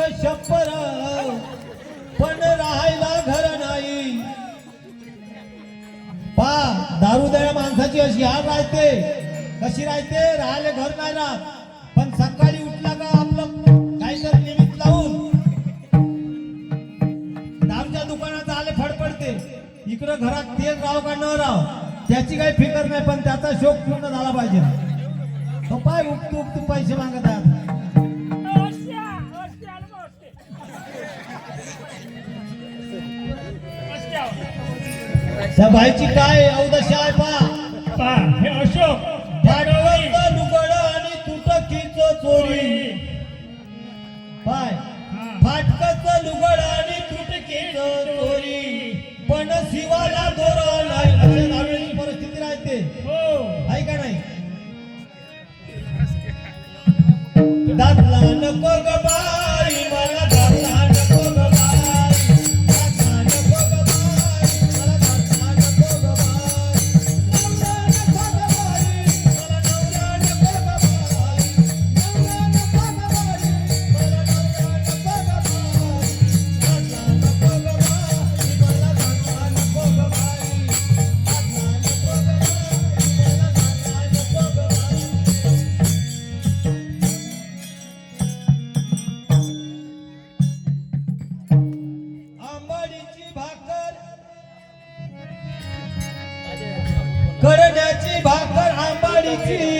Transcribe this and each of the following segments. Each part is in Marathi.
म्हणते पण राहायला घर नाही. पा दारुदया माणसाची अशी हार राहते. कशी राहते? राहायला घर नाही राहत. पण सकाळी उठला का आपलं काहीतरी निमित्त लावून? दारूच्या दुकानात आले फडफडते इकडं घरात तेल राव का न राव त्याची काही फिकर नाही पण त्याचा शोक पूर्ण झाला पाहिजे. तो पाय उपटू उपटू पैसे मागत आहे बायची काय अवदशा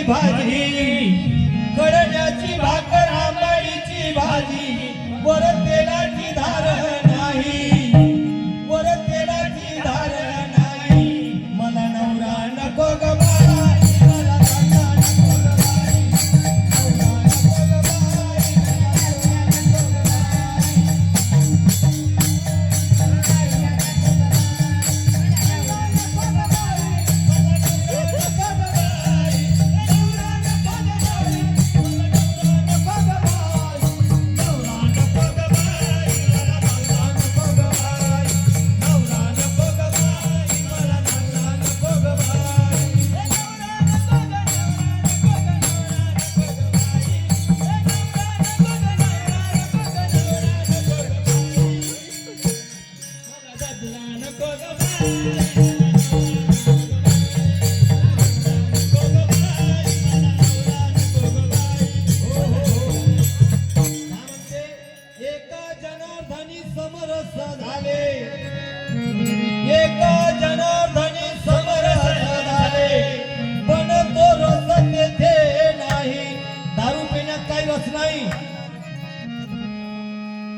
ભાજી.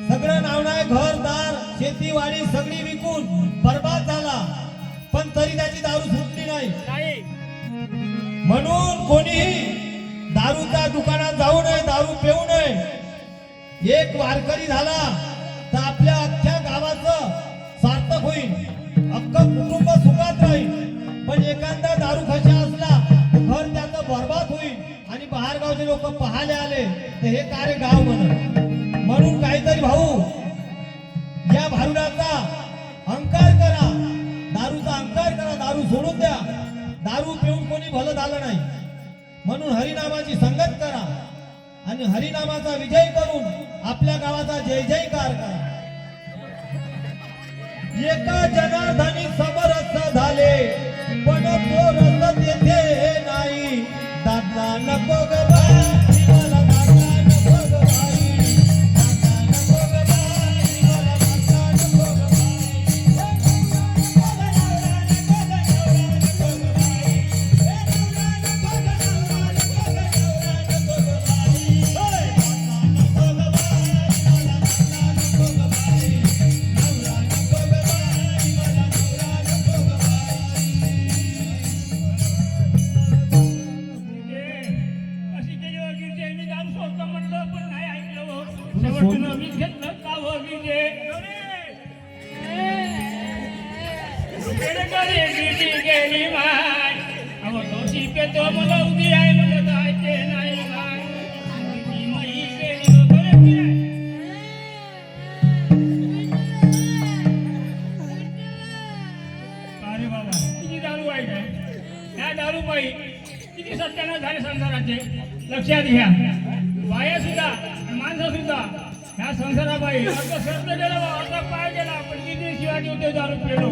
सगळं नाव नाही घरदार शेतीवाडी सगळी विकून बर्बाद झाला. पण तरी त्याची दारू सुटली नाही. म्हणून कोणीही दारूच्या दुकानात जाऊ नये दारू पिऊ नये. एक वारकरी झाला तर आपल्या अख्ख्या गावाचं सार्थक होईल. अख्खं कुटुंब सुखात राहील. पण एखादा दारू खशा असला घर त्याचं बरबाद होईल. आणि बाहेरगावचे लोक पाहायला आले तर हे कार्य गाव म्हणत म्हणून काहीतरी भाऊ या भारुडाचा अंकार करा. दारूचा अंकार करा दारू सोडून द्या. दारू पिऊन कोणी भलं झालं नाही. म्हणून हरिनामाची संगत करा आणि हरिनामाचा विजय करून आपल्या गावाचा जय जयकार करा. एका जनार्दनी समरस झाले पण तो रस येथे नाही. दादला नको ग गिरजी माय अहो तो शिकतो मला उदी आहे म्हणलं जायचे नाही माय अरे बाबा किती दारू वाईट आहे या दारू पायी किती सत्यानाश झाले संसाराचे लक्षात घ्या बाया सुद्धा माणसं सुद्धा ह्या संसाराबाई अर्ध शब्द गेला बा, अर्धा पाय गेला पण किती शिवाजी होते दारू पेलो